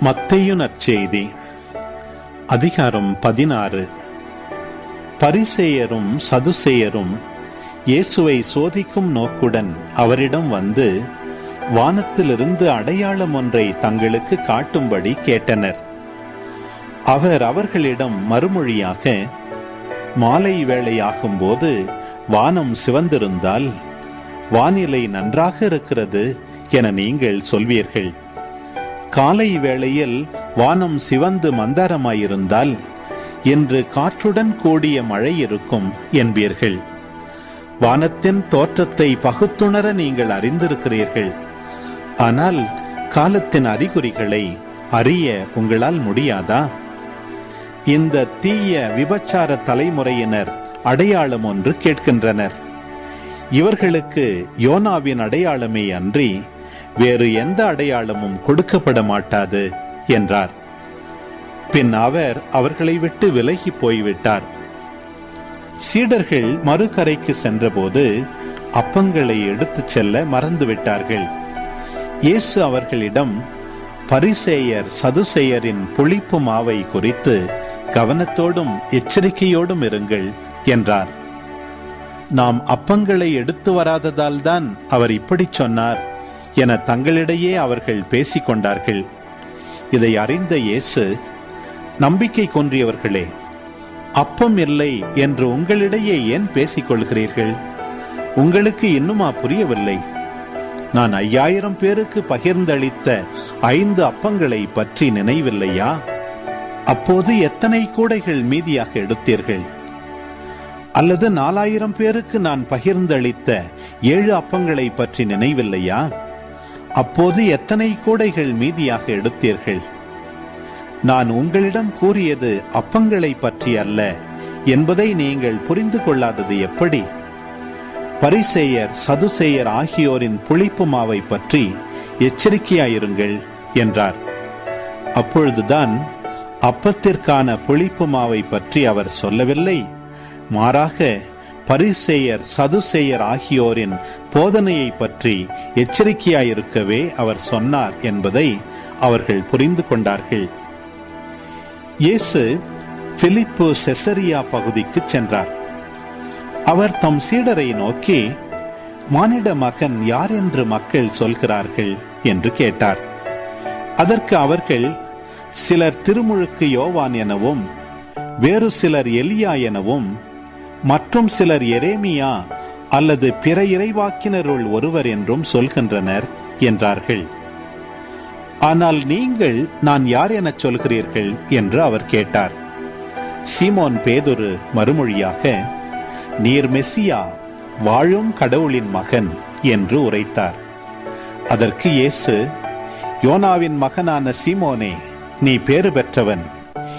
மத்தையு நற்செய்தி. அதிகாரம் பதினாறு. பரிசேயரும் சதுசேயரும் இயேசுவை சோதிக்கும் நோக்குடன் அவரிடம் வந்து வானத்திலிருந்து அடையாளம் ஒன்றை தங்களுக்கு காட்டும்படி கேட்டனர். அவர் அவர்களிடம் மறுமொழியாக மாலை வேளையாகும் போது வானம் சிவந்திருந்தால் வானிலை நன்றாக இருக்கிறது என நீங்கள் சொல்வீர்கள். காலை வேளையில் வானம் சிவந்து மந்தாரமாயிருந்தால் இன்று காற்றுடன் கூடிய மழை இருக்கும் என்பீர்கள். வானத்தின் தோற்றத்தை பகுத்துணர நீங்கள் அறிந்திருக்கிறீர்கள். ஆனால் காலத்தின் அறிகுறிகளை அறிய உங்களால் முடியாதா? இந்த தீய விபச்சார தலைமுறையினர் அடையாளம் ஒன்று கேட்கின்றனர். இவர்களுக்கு யோனாவின் அடையாளமே அன்றி வேறு எந்த அடையாளமும் கொடுக்கப்பட மாட்டாது என்றார். பின் அவர் அவர்களை விட்டு விலகி போய்விட்டார். சீடர்கள் மறுகரைக்கு சென்றபோது அப்பங்களை எடுத்துச் செல்ல மறந்துவிட்டார்கள். இயேசு அவர்களிடம் பரிசேயர் சதுசேயரின் புளிப்பு மாவை குறித்து கவனத்தோடும் எச்சரிக்கையோடும் இருங்கள் என்றார். நாம் அப்பங்களை எடுத்து வராததால் தான் அவர் இப்படி சொன்னார். என தங்களிடையே அவர்கள் பேசிக் கொண்டார்கள் இதை அறிந்த இயேசு நம்பிக்கை கொன்றியவர்களே அப்பம் இல்லை என்று உங்களிடையே ஏன் பேசிக்கொள்கிறீர்கள்? உங்களுக்கு இன்னுமா புரியவில்லை. நான் ஐயாயிரம் பேருக்கு பகிர்ந்தளித்த ஐந்து அப்பங்களை பற்றி நினைவில்லையா? அப்போது எத்தனை கூடைகள் மீதியாக எடுத்தீர்கள்? அல்லது நாலாயிரம் பேருக்கு நான் பகிர்ந்தளித்த ஏழு அப்பங்களை பற்றி நினைவில்லையா? அப்போது எத்தனை கூடைகள் மீதியாக எடுத்தீர்கள்? நான் உங்களிடம் கூறியது அப்பங்களை பற்றி அல்ல என்பதை நீங்கள் புரிந்து கொள்ளாதது எப்படி? பரிசேயர் சதுசேயர் ஆகியோரின் புளிப்பு மாவை பற்றி எச்சரிக்கையாயிருங்கள் என்றார். அப்பொழுதுதான் அப்பத்திற்கான புளிப்பு மாவை பற்றி அவர் சொல்லவில்லை. மாறாக பரிசேயர் சதுசேயர் ஆகியோரின் போதனையை பற்றி எச்சரிக்கையாயிருக்கவே அவர் சொன்னார் என்பதை அவர்கள் புரிந்து கொண்டார்கள். இயேசு பிலிப்பு செசரியா பகுதிக்கு சென்றார். அவர் தம் சீடரை நோக்கி மானிட மகன் யார் என்று மக்கள் சொல்கிறார்கள்? என்று கேட்டார். அதற்கு அவர்கள் சிலர் திருமுழுக்கு யோவான் எனவும் வேறு சிலர் எலியா எனவும் மற்றும் சிலர் எரேமியா அல்லது பிற இறைவாக்கினருள் ஒருவர் என்றும் சொல்கின்றனர் என்றார்கள். ஆனால் நீங்கள் நான் யார் எனச் சொல்கிறீர்கள்? என்று அவர் கேட்டார். சீமோன் பேதொரு மறுமொழியாக நீர் மெஸ்ஸியா வாழும் கடவுளின் மகன் என்று உரைத்தார். அதற்கு இயேசு யோனாவின் மகனான சீமோனே நீ பேறு பெற்றவன்.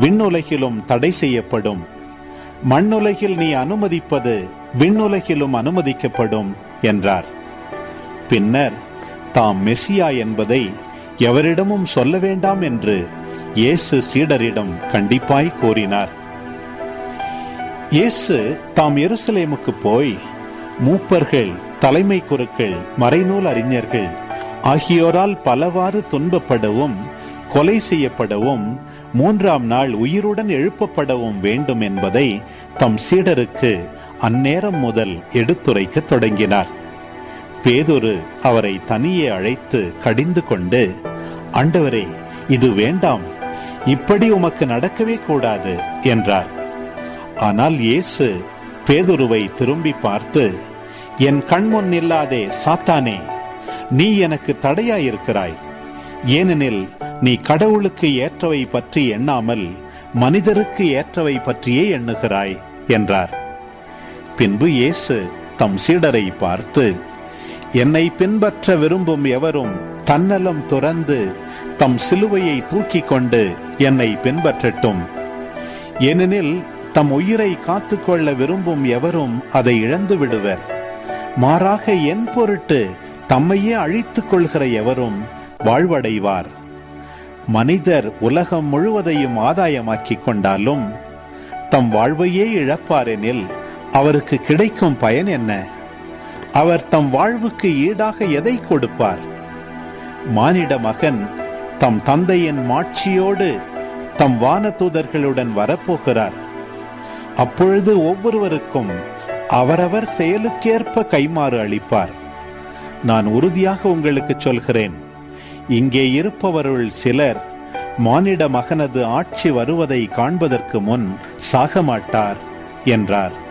விண்ணுலகிலும் தடை செய்யப்படும். மண்ணுலகில் நீ அனுமதிப்பது விண்ணுலகிலும் அனுமதிக்கப்படும் என்றார். பின்னர் தாம் மெசியா என்பதை எவரிடமும் சொல்ல வேண்டாம் என்று இயேசு சீடரிடம் கண்டிப்பாய் கூறினார். இயேசு தாம் எருசலேமுக்கு போய் மூப்பர்கள் தலைமை குருக்கள் மறைநூல் அறிஞர்கள் ஆகியோரால் பலவாறு துன்பப்படவும் கொலை செய்யப்படவும் மூன்றாம் நாள் உயிருடன் எழுப்பப்படவும் வேண்டும் என்பதை தம் சீடருக்கு அந்நேரம் முதல் எடுத்துரைக்க தொடங்கினார். பேதொரு அவரை தனியே அழைத்து கடிந்து கொண்டு ஆண்டவரே இது வேண்டாம். இப்படி உமக்கு நடக்கவே கூடாது என்றார். ஆனால் இயேசு பேதுருவை திரும்பி பார்த்து என் கண்முன் இல்லாதே சாத்தானே நீ எனக்கு தடையாயிருக்கிறாய். ஏனெனில் நீ கடவுளுக்கு ஏற்றவை பற்றி எண்ணாமல் மனிதருக்கு ஏற்றவை பற்றியே எண்ணுகிறாய் என்றார். பின்பு இயேசு தம் சீடரை பார்த்து என்னை பின்பற்ற விரும்பும் எவரும் தன்னலம் துறந்து தம் சிலுவையை தூக்கிக் கொண்டு என்னை பின்பற்றட்டும். ஏனெனில் தம் உயிரை காத்துக்கொள்ள விரும்பும் எவரும் அதை இழந்து விடுவர். மாறாக என் பொருட்டு தம்மையே அழித்துக் கொள்கிற எவரும் வாழ்வடைவார். மனிதர் உலகம் முழுவதையும் ஆதாயமாக்கிக் கொண்டாலும் தம் வாழ்வையே இழப்பாரெனில் அவருக்கு கிடைக்கும் பயன் என்ன? அவர் தம் வாழ்வுக்கு ஈடாக எதை கொடுப்பார்? மானிட மகன் தம் தந்தையின் மாட்சியோடு தம் வானதூதர்களுடன் வரப்போகிறார். அப்பொழுது ஒவ்வொருவருக்கும் அவரவர் செயலுக்கேற்ப கைமாறு அளிப்பார். நான் உறுதியாக உங்களுக்கு சொல்கிறேன் இங்கே இருப்பவருள் சிலர் மானிட மகனது ஆட்சி வருவதை காண்பதற்கு முன் சாகமாட்டார் என்றார்.